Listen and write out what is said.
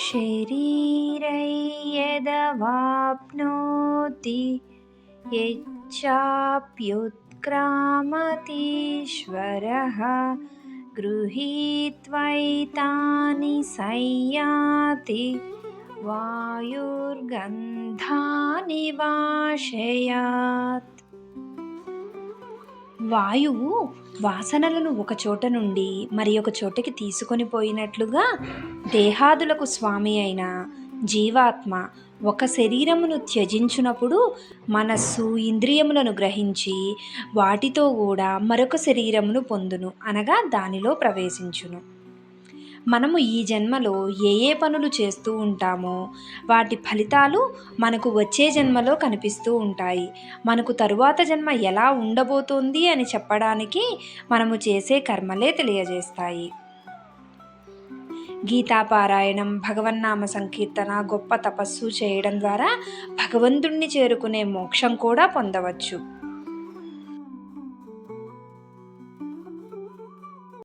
शरीरै यदवाप्नोति यच्चाप्युत्क्रामतीश्वरः गृहीत्वैतानि संयाति वायुर्गन्धानि वाशयात्। వాయువు వాసనలను ఒక చోట నుండి మరి ఒక చోటకి తీసుకొని పోయినట్లుగా దేహాదులకు స్వామి అయిన జీవాత్మ ఒక శరీరమును త్యజించునప్పుడు మనస్సు ఇంద్రియములను గ్రహించి వాటితో కూడా మరొక శరీరమును పొందును అనగా దానిలో ప్రవేశించును. మనము ఈ జన్మలో ఏ ఏ పనులు చేస్తూ ఉంటామో వాటి ఫలితాలు మనకు వచ్చే జన్మలో కనిపిస్తూ ఉంటాయి. మనకు తరువాత జన్మ ఎలా ఉండబోతోంది అని చెప్పడానికి మనము చేసే కర్మలే తెలియజేస్తాయి. గీతాపారాయణం భగవన్నామ సంకీర్తన గొప్ప తపస్సు చేయడం ద్వారా భగవంతుణ్ణి చేరుకునే మోక్షం కూడా పొందవచ్చు.